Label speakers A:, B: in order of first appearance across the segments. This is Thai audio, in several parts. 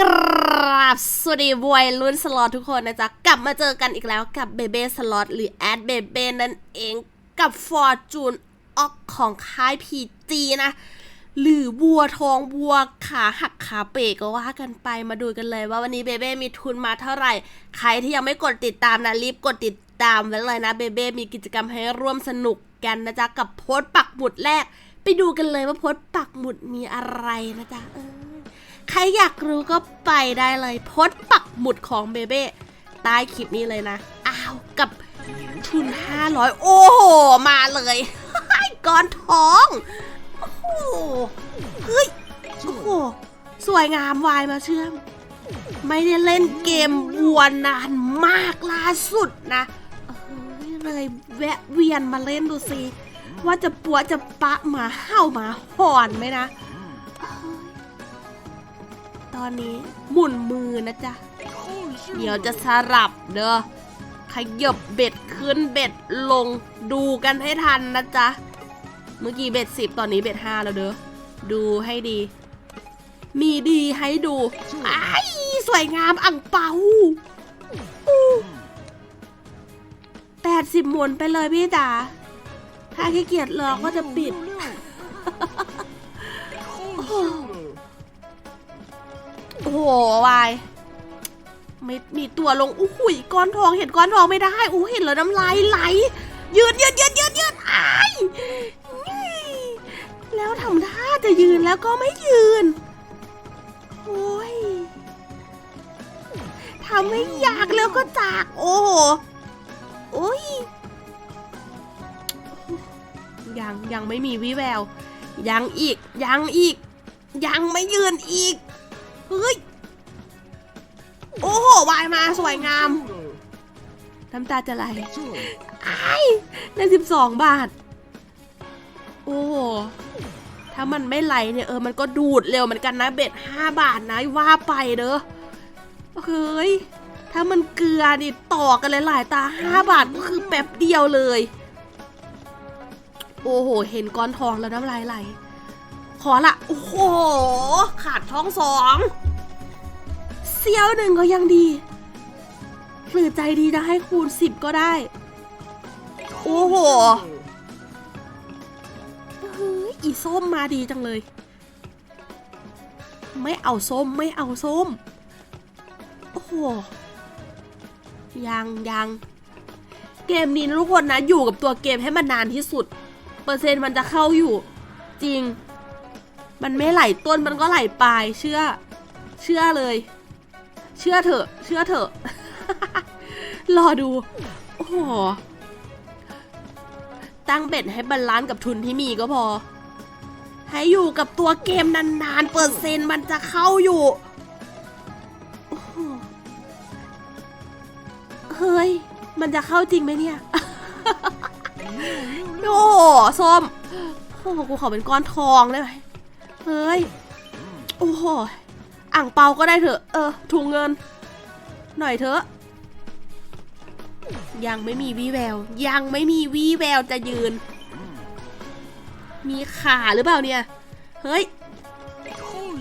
A: กราบสวัสดีวัยรุ่นสล็อตทุกคนนะจ๊ะ กลับมาเจอกันอีกแล้วกับเบเบ้สล็อตหรือแอดเบเบ้นั่นเองกับฟอร์จูนออกของค่ายพีจีนะ หรือบัวทองบัวขาหักขาเป๋ก็ว่ากันไปมาดูกันเลยว่าวันนี้เบเบ้มีทุนมาเท่าไหร่ ใครที่ยังไม่กดติดตามนะรีบกดติดตามไว้เลยนะเบเบ้มีกิจกรรมให้ร่วมสนุกกันนะจ๊ะกับโพสต์ปักหมุดแรก ไปดูกันเลยว่าโพสต์ปักหมุดมีอะไรนะจ๊ะเออ ใครอยากรู้ก็ไปได้เลยพสต์ปักหมุดของเบเบ้ใต้คลิปนี้เลยนะ อ้าวกับทุน 500 โอ้โห มาเลยก้อนทอง โอ้โหเฮ้ยโอ้โหสวยงามวายมาเชื่อม ไม่ได้เล่นเกมวัวนานมากล่าสุดนะเอ้ยเลยแวะเวียนมาเล่นดูสิว่าจะปัวจะปะหมาเห่าหมาหอนไหมนะ ตอนนี้ หมุนมือนะจ๊ะ เดี๋ยวจะสลับเด้อขยบเบ็ดขึ้นเบ็ดลงดูกันให้ทันนะจ๊ะ เมื่อกี้เบ็ดสิบตอนนี้เบ็ดห้าแล้วเด้อดูให้ดี มีดีให้ดูไอ้สวยงามอ่างเปาแปดสิบหมุนไปเลยพี่จ๋าถ้าขี้เกียจรอก็จะปิด โอ้โหวายไม่มีตัวลงอู้หุยก้อนทองเห็นก้อนทองไม่ได้อู้เห็นแล้วน้ำลายไหลยืนยืนยืนยืนยืนอ้ายนี่แล้วทำท่าจะยืนแล้วก็ไม่ยืนโอ้ยทำไม่อยากแล้วก็จาก โอ้โหโอ้ยยังยังไม่มีวิแวว ยังอีกยังอีก ยังไม่ยืนอีก เฮ้ย โอ้โห วายมาสวยงาม น้ำตาจะไหลไอ้ได้สิบสองบาท โอ้โห ถ้ามันไม่ไหลเนี่ยเออ มันก็ดูดเร็วเหมือนกันนะ เบ็ดห้าบาทนะว่าไปเด้อ เฮ้ย ถ้ามันเกลือนี่ต่อกันเลยหลายตาห้าบาทก็คือแป๊บเดียวเลย โอ้โห เห็นก้อนทองแล้วน้ำลายไหล ขอละ โอ้โห ขาดท้องสองเซียวหนึ่งก็ยังดีหรือใจดีจะให้คูณสิบก็ได้ โอ้โหเฮ้ยอีส้มมาดีจังเลย ไม่เอาส้มไม่เอาส้ม โอ้โห ยังยังเกมนี้นะทุกคนนะ อยู่กับตัวเกมให้มันนานที่สุด เปอร์เซ็นต์มันจะเข้าอยู่ จริง มันไม่ไหลต้นมันก็ไหลปลาย เชื่อ เชื่อเลย เชื่อเถอะ เชื่อเถอะ รอดู โอ้โห ตั้งเบ็ดให้บาลานซ์กับทุนที่มีก็พอ ให้อยู่กับตัวเกมนานๆ เปอร์เซ็นต์มันจะเข้าอยู่เฮ้ย มันจะเข้าจริงไหมเนี่ย โอ้โหส้มโอ้กูขอเป็นก้อนทองได้ไหม เฮ้ย โอ้โห อ่างเปาก็ได้เถอะ เออถุงเงิน หน่อยเถอะ ยังไม่มีวี่แวว ยังไม่มีวี่แววจะยืน มีขาหรือเปล่าเนี่ย เฮ้ย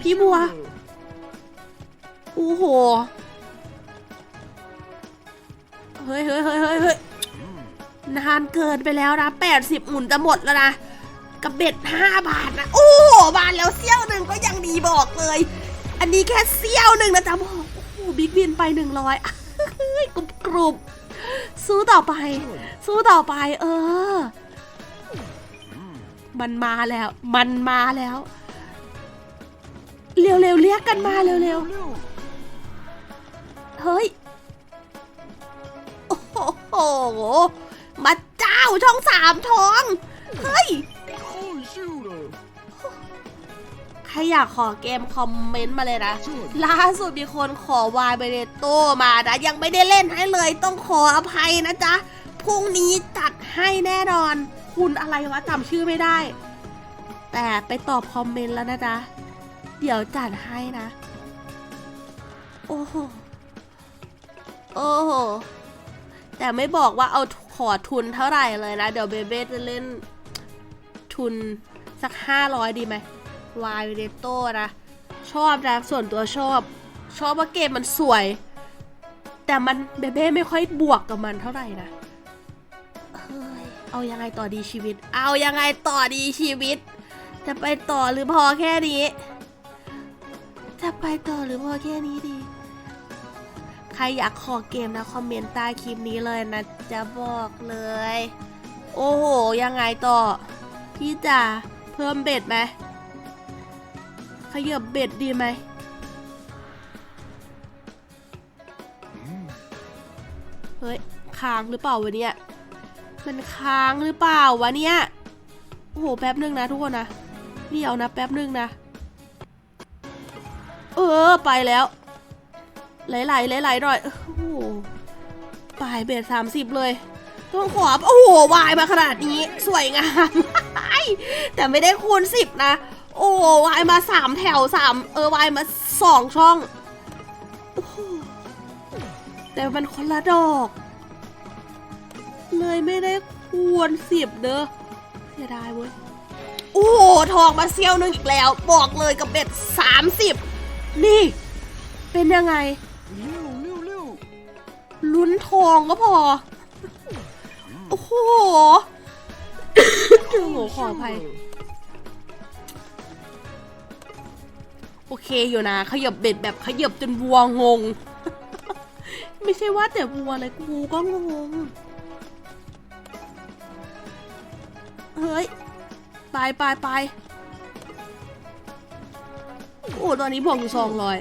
A: พี่บัว โอ้โห เฮ้ยเฮ้ยเฮ้ยเฮ้ยเฮ้ยนานเกินไปแล้วนะแปดสิบหมุนจะหมดแล้วนะ กับเบ็ดห้าบาทนะ โอ้บาทแล้วเสี้ยวหนึ่งก็ยังดีบอกเลย อันนี้แค่เสี้ยวหนึ่งนะจ๊ะบอกโอ้โหบิ๊กบินไปหนึ่งร้อยกรุบกรุบสู้ต่อไป สู้ต่อไป เออ มันมาแล้ว มันมาแล้ว เร็วๆเรียกกันมาเร็วๆเฮ้ย โอ้โหมาเจ้าช่องสามทอง เฮ้ย ใครอยากขอเกมคอมเมนต์มาเลยนะ ล่าสุดมีคนขอวายเบเนโตมานะ ยังไม่ได้เล่นให้เลยต้องขออภัยนะจ๊ะ พรุ่งนี้จัดให้แน่นอน คุณอะไรวะจำชื่อไม่ได้ แต่ไปตอบคอมเมนต์แล้วนะจ๊ะ เดี๋ยวจัดให้นะ โอ้โห โอ้โห แต่ไม่บอกว่าเอาขอทุนเท่าไหร่เลยนะ เดี๋ยวเบเบ้จะเล่นทุน สักห้าร้อยดีไหมวายเดโต้นะ ชอบนะ ส่วนตัวชอบ ชอบว่าเกมมันสวย แต่มันเบเบ้ไม่ค่อยบวกกับมันเท่าไหร่นะเฮ้ยเอายังไงต่อดีชีวิต เอายังไงต่อดีชีวิต จะไปต่อหรือพอแค่นี้ จะไปต่อหรือพอแค่นี้ดี ใครอยากขอเกมนะคอมเมนต์ใต้คลิปนี้เลยนะจะบอกเลย โอ้โหยังไงต่อ พี่จ๋า เพิ่มเบ็ดไหมขยับเบ็ดดีไหมเฮ้ยค้างหรือเปล่าวะเนี่ย มันค้างหรือเปล่าวะเนี่ยโอ้โหแป๊บนึงนะทุกคนนะเดี๋ยวนะแป๊บนึงนะ เออไปแล้วไหลไหลไหลไหลหน่อยโอ้โหปลายเบสสามสิบเลยต้องขอโอ้โหวายมาขนาดนี้ สวยงาม แต่ไม่ได้คูณสิบนะ โอ้วายมาสามแถวสามเออวายมาสองช่องอแต่มันคนละดอก เลยไม่ได้คูณสิบเด้อเสียดายเว้ย โอ้ทองมาเซี่ยวนึงอีกแล้ว บอกเลยกับเบ็ดสามสิบนี่ เป็นยังไงลุ้นทองก็พอ โอ้โห ขออภัย โอเคอยู่นะขยับเบ็ดแบบขยับจนวัวงง ไม่ใช่ว่าแต่วัวเลยกูก็งง เฮ้ย ไปไปไปโอ้ ตอนนี้บอกอยู่สองร้อย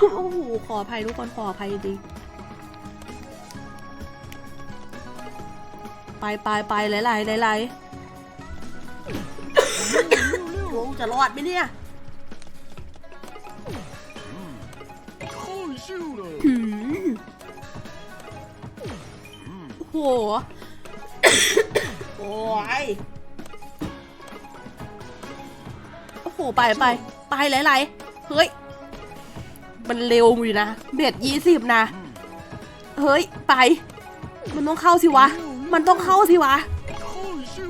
A: โอ้โห ขออภัยทุกคน ขออภัยจริง ไปไปไปไหลไหลไหลไหลโอ้จะรอดไหมเนี่ยโห โอ้ย โอ้โห ไปไป ไปไหลไหลเฮ้ย มันเร็วอยู่นะเบ็ดยี่สิบนะ เฮ้ย ไป มันต้องเข้าสิวะ มันต้องเข้าสิวะ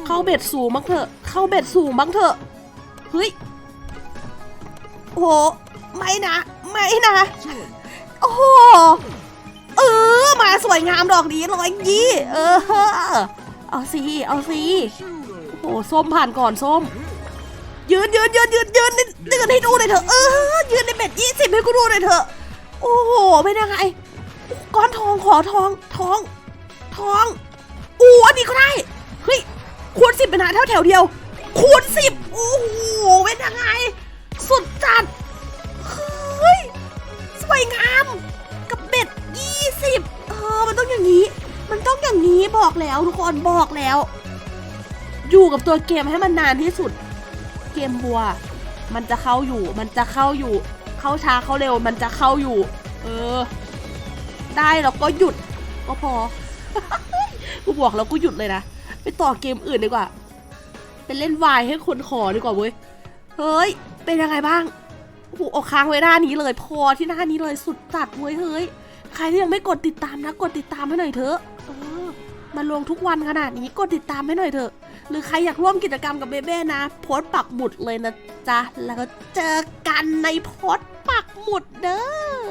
A: เข้าเบ็ดสูงบ้างเถอะ เข้าเบ็ดสูงบ้างเถอะ เฮ้ย โห ไม่นะ ไม่นะ โอ้โห เออ มาสวยงามดอกนี้ร้อยยี่ เออ เอาสิ เอาสิโอ้โหส้มผ่านก่อนส้ม ยืนยืนยืนยืนยืนยืนให้ดูหน่อยเถอะ เออ ยืนในเบ็ดยี่สิบให้กูดูหน่อยเถอะ โอ้โห เป็นยังไง ก้อนทองขอทอง ทอง ทอง อู้อันนี้ก็ได้ เฮ้ย คูณสิบเป็นหาเท่าแถวเดียว คูณสิบโอ้โห เป็นยังไง สุดจัด เฮ้ย สวยงาม กับเบ็ดยี่สิบเออ มันต้องอย่างนี้ มันต้องอย่างนี้บอกแล้วทุกคนบอกแล้ว อยู่กับตัวเกมให้มันนานที่สุด เกมบัว มันจะเข้าอยู่ มันจะเข้าอยู่ เข้าช้าเข้าเร็ว มันจะเข้าอยู่ เออ ได้แล้วก็หยุดก็พอ กูบอกแล้วกูหยุดเลยนะ ไปต่อเกมอื่นดีกว่าไปเล่นวายให้คนขอดีกว่าเว้ย เฮ้ย เป็นยังไงบ้างโอ้โหเอาค้างไว้หน้านี้เลย พอที่หน้านี้เลยสุดจัดเว้ยเฮ้ย ใครที่ยังไม่กดติดตามนะ กดติดตามให้หน่อยเถอะออมาลงทุกวันขนาดนี้กดติดตามให้หน่อยเถอะ หรือใครอยากร่วมกิจกรรมกับเบเบ้นะ โพสต์ปักหมุดเลยนะจ๊ะ แล้วก็เจอกันในโพสต์ปักหมุดเด้อ